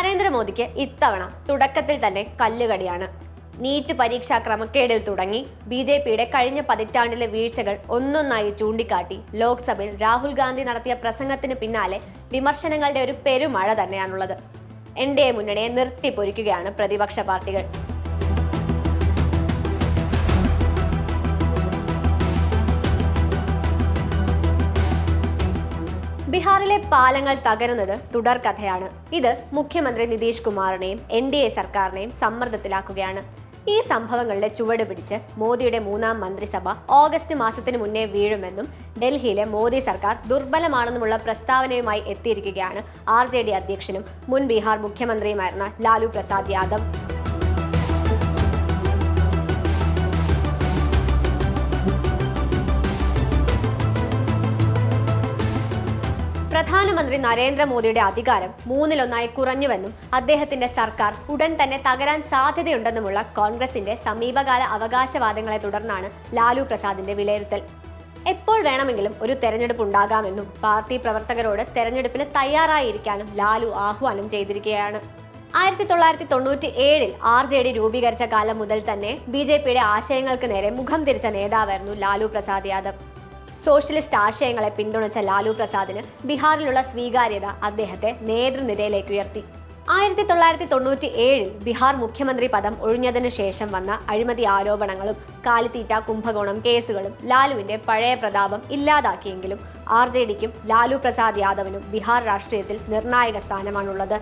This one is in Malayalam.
നരേന്ദ്രമോദിക്ക് ഇത്തവണ തുടക്കത്തിൽ തന്നെ കല്ലുകടിയാണ്. നീറ്റ് പരീക്ഷാ ക്രമക്കേടിൽ തുടങ്ങി ബി ജെ പിയുടെ കഴിഞ്ഞ പതിറ്റാണ്ടിലെ വീഴ്ചകൾ ഒന്നൊന്നായി ചൂണ്ടിക്കാട്ടി ലോക്സഭയിൽ രാഹുൽ ഗാന്ധി നടത്തിയ പ്രസംഗത്തിന് പിന്നാലെ വിമർശനങ്ങളുടെ ഒരു പെരുമഴ തന്നെയാണുള്ളത്. എൻ ഡി എ മുന്നണിയെ നിർത്തിപ്പൊരിക്കുകയാണ് പ്രതിപക്ഷ പാർട്ടികൾ. ബീഹാറിലെ പാലങ്ങൾ തകരുന്നത് തുടർ കഥയാണ്. ഇത് മുഖ്യമന്ത്രി നിതീഷ് കുമാറിനെയും എൻ ഡി എ സർക്കാരിനെയും സമ്മർദ്ദത്തിലാക്കുകയാണ്. ഈ സംഭവങ്ങളുടെ ചുവട് പിടിച്ച് മോദിയുടെ മൂന്നാം മന്ത്രിസഭ ഓഗസ്റ്റ് മാസത്തിന് മുന്നേ വീഴുമെന്നും ഡൽഹിയിലെ മോദി സർക്കാർ ദുർബലമാണെന്നുമുള്ള പ്രസ്താവനയുമായി എത്തിയിരിക്കുകയാണ് ആർ അധ്യക്ഷനും മുൻ ബീഹാർ മുഖ്യമന്ത്രിയുമായിരുന്ന ലാലു പ്രസാദ് യാദവ്. പ്രധാനമന്ത്രി നരേന്ദ്രമോദിയുടെ അധികാരം മൂന്നിലൊന്നായി കുറഞ്ഞുവെന്നും അദ്ദേഹത്തിന്റെ സർക്കാർ ഉടൻ തന്നെ തകരാൻ സാധ്യതയുണ്ടെന്നുമുള്ള കോൺഗ്രസിന്റെ സമീപകാല അവകാശവാദങ്ങളെ തുടർന്നാണ് ലാലു പ്രസാദിന്റെ വിലയിരുത്തൽ. എപ്പോൾ വേണമെങ്കിലും ഒരു തെരഞ്ഞെടുപ്പ് ഉണ്ടാകാമെന്നും പാർട്ടി പ്രവർത്തകരോട് തെരഞ്ഞെടുപ്പിന് തയ്യാറായിരിക്കാനും ലാലു ആഹ്വാനം ചെയ്തിരിക്കുകയാണ്. ആയിരത്തി തൊള്ളായിരത്തി തൊണ്ണൂറ്റി ഏഴിൽ ആർ ജെ ഡി രൂപീകരിച്ച കാലം മുതൽ തന്നെ ബി ജെ പിയുടെ ആശയങ്ങൾക്ക് നേരെ മുഖം തിരിച്ച നേതാവായിരുന്നു ലാലു പ്രസാദ് യാദവ്. സോഷ്യലിസ്റ്റ് ആശയങ്ങളെ പിന്തുണച്ച ലാലു പ്രസാദിന് ബീഹാറിലുള്ള സ്വീകാര്യത അദ്ദേഹത്തെ നേതൃനിരയിലേക്ക് ഉയർത്തി. ആയിരത്തി തൊള്ളായിരത്തി തൊണ്ണൂറ്റി ഏഴിൽ ബീഹാർ മുഖ്യമന്ത്രി പദം ഒഴിഞ്ഞതിനു ശേഷം വന്ന അഴിമതി ആരോപണങ്ങളും കാലിത്തീറ്റ കുംഭകോണം കേസുകളും ലാലുവിന്റെ പഴയ പ്രതാപം ഇല്ലാതാക്കിയെങ്കിലും ആർ ജെ ഡിക്കും ലാലു പ്രസാദ് യാദവിനും ബീഹാർ രാഷ്ട്രീയത്തിൽ നിർണായക സ്ഥാനമാണുള്ളത്.